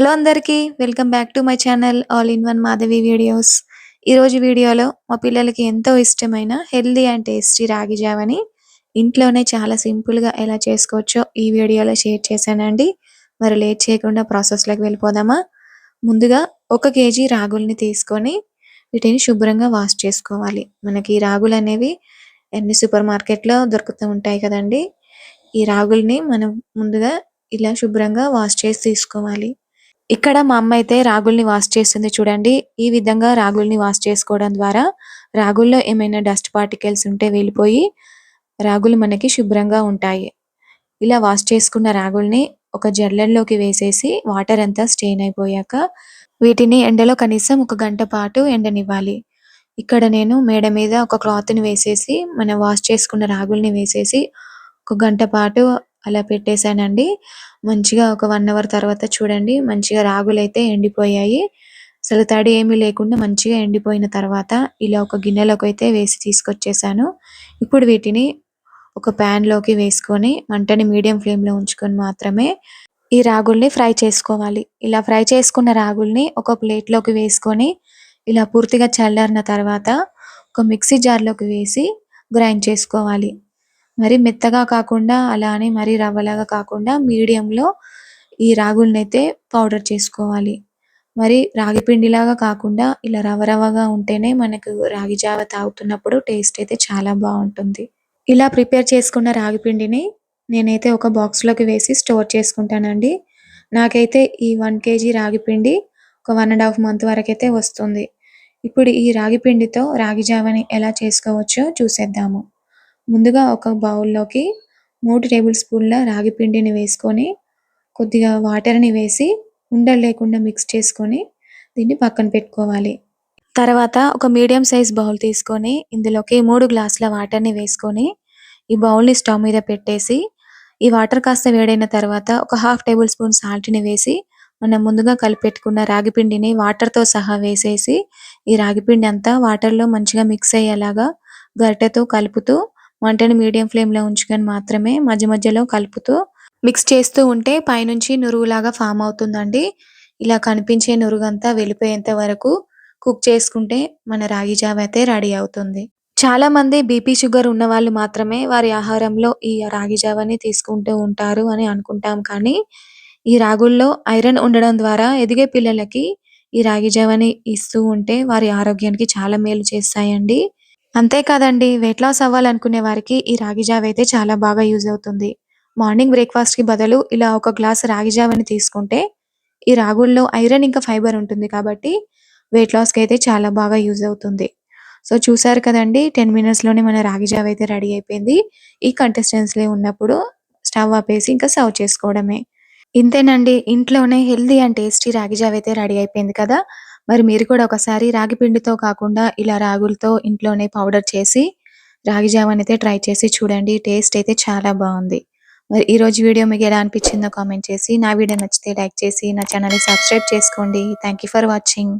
Hello అందరికీ welcome back to my channel all in one Madhavi videos. ఈరోజు వీడియోలో మా పిల్లలకి ఎంతో ఇష్టమైన హెల్దీ అండ్ టేస్టీ రాగి జావని ఇంట్లోనే చాలా సింపుల్గా ఎలా చేసుకోవచ్చో ఈ వీడియోలో షేర్ చేశానండి. మరి లేట్ చేయకుండా ప్రాసెస్లోకి వెళ్ళిపోదామా? ముందుగా ఒక కేజీ రాగుల్ని తీసుకొని వీటిని శుభ్రంగా వాష్ చేసుకోవాలి. మనకి ఈ రాగులు అనేవి అన్ని సూపర్ మార్కెట్లో దొరుకుతూ ఉంటాయి కదండి. ఈ రాగుల్ని మనం ముందుగా ఇలా శుభ్రంగా వాష్ చేసి తీసుకోవాలి. ఇక్కడ మా అమ్మ అయితే రాగుల్ని వాష్ చేస్తుంది చూడండి. ఈ విధంగా రాగుల్ని వాష్ చేసుకోవడం ద్వారా రాగుల్లో ఏమైనా డస్ట్ పార్టికల్స్ ఉంటే వెళ్ళిపోయి రాగులు మనకి శుభ్రంగా ఉంటాయి. ఇలా వాష్ చేసుకున్న రాగుల్ని ఒక జల్లెల్లోకి వేసేసి వాటర్ అంతా స్టెయిన్ అయిపోయాక వీటిని ఎండలో కనీసం ఒక గంట పాటు ఎండనివ్వాలి. ఇక్కడ నేను మేడ మీద ఒక క్లాత్ని వేసేసి మనం వాష్ చేసుకున్న రాగుల్ని వేసేసి ఒక గంట పాటు అలా పెట్టేశానండి. మంచిగా ఒక వన్ అవర్ తర్వాత చూడండి మంచిగా రాగులు అయితే ఎండిపోయాయి. అసలు తడి ఏమీ లేకుండా మంచిగా ఎండిపోయిన తర్వాత ఇలా ఒక గిన్నెలోకి అయితే వేసి తీసుకొచ్చేసాను. ఇప్పుడు వీటిని ఒక పాన్లోకి వేసుకొని మంటని మీడియం ఫ్లేమ్లో ఉంచుకొని మాత్రమే ఈ రాగుల్ని ఫ్రై చేసుకోవాలి. ఇలా ఫ్రై చేసుకున్న రాగుల్ని ఒక ప్లేట్లోకి వేసుకొని ఇలా పూర్తిగా చల్లారిన తర్వాత ఒక మిక్సీ జార్లోకి వేసి గ్రైండ్ చేసుకోవాలి. మరి మెత్తగా కాకుండా అలానే మరి రవ్వలాగా కాకుండా మీడియంలో ఈ రాగుల్ని అయితే పౌడర్ చేసుకోవాలి. మరి రాగి పిండిలాగా కాకుండా ఇలా రవ రవ్వగా ఉంటేనే మనకు రాగి జావ తాగుతున్నప్పుడు టేస్ట్ అయితే చాలా బాగుంటుంది. ఇలా ప్రిపేర్ చేసుకున్న రాగి పిండిని నేనైతే ఒక బాక్స్లోకి వేసి స్టోర్ చేసుకుంటానండి. నాకైతే ఈ వన్ కేజీ రాగి పిండి ఒక వన్ అండ్ హాఫ్ మంత్ వరకు అయితే వస్తుంది. ఇప్పుడు ఈ రాగి పిండితో రాగి జావని ఎలా చేసుకోవచ్చో చూసేద్దాము. ముందుగా ఒక బౌల్లోకి మూడు టేబుల్ స్పూన్ల రాగి పిండిని వేసుకొని కొద్దిగా వాటర్ని వేసి ఉండలు లేకుండా మిక్స్ చేసుకొని దీన్ని పక్కన పెట్టుకోవాలి. తర్వాత ఒక మీడియం సైజ్ బౌల్ తీసుకొని ఇందులోకి మూడు గ్లాసుల వాటర్ని వేసుకొని ఈ బౌల్ని స్టవ్ మీద పెట్టేసి ఈ వాటర్ కాస్త వేడైన తర్వాత ఒక హాఫ్ టేబుల్ స్పూన్ సాల్ట్ని వేసి మనం ముందుగా కలిపెట్టుకున్న రాగి పిండిని వాటర్తో సహా వేసేసి ఈ రాగి పిండి అంతా వాటర్లో మంచిగా మిక్స్ అయ్యేలాగా గరిటెతో కలుపుతూ మంటని మీడియం ఫ్లేమ్లో ఉంచుకొని మాత్రమే మధ్య మధ్యలో కలుపుతూ మిక్స్ చేస్తూ ఉంటే పైనుంచి నురుగులాగా ఫామ్ అవుతుందండి. ఇలా కనిపించే నురుగంతా వెళ్ళిపోయేంత వరకు కుక్ చేసుకుంటే మన రాగి జావ అయితే రెడీ అవుతుంది. చాలా మంది బీపీ షుగర్ ఉన్న వాళ్ళు మాత్రమే వారి ఆహారంలో ఈ రాగి జావని తీసుకుంటూ ఉంటారు అని అనుకుంటాం కానీ ఈ రాగుల్లో ఐరన్ ఉండడం ద్వారా ఎదిగే పిల్లలకి ఈ రాగి జావని ఇస్తూ ఉంటే వారి ఆరోగ్యానికి చాలా మేలు చేస్తాయండి. అంతేకాదండి వెయిట్ లాస్ అవ్వాలనుకునే వారికి ఈ రాగి జావ అయితే చాలా బాగా యూజ్ అవుతుంది. మార్నింగ్ బ్రేక్ఫాస్ట్కి బదులు ఇలా ఒక గ్లాస్ రాగి జావని తీసుకుంటే ఈ రాగుల్లో ఐరన్ ఇంకా ఫైబర్ ఉంటుంది కాబట్టి వెయిట్ లాస్కి అయితే చాలా బాగా యూజ్ అవుతుంది. సో చూసారు కదండి టెన్ మినిట్స్లోనే మన రాగి జావ అయితే రెడీ అయిపోయింది. ఈ కంటెస్టెన్సీ ఉన్నప్పుడు స్టవ్ ఆపేసి ఇంకా సర్వ్ చేసుకోవడమే. ఇంతేనండి ఇంట్లోనే హెల్దీ అండ్ టేస్టీ రాగి జావ అయితే రెడీ అయిపోయింది కదా. మరి మీరు కూడా ఒకసారి రాగి పిండితో కాకుండా ఇలా రాగులతో ఇంట్లోనే పౌడర్ చేసి రాగి జావని అయితే ట్రై చేసి చూడండి. టేస్ట్ అయితే చాలా బాగుంది. మరి ఈ రోజు వీడియో మీకు ఎలా అనిపించిందో కామెంట్ చేసి నా వీడియో నచ్చితే లైక్ చేసి నా ఛానల్ని సబ్స్క్రైబ్ చేసుకోండి. Thank for watching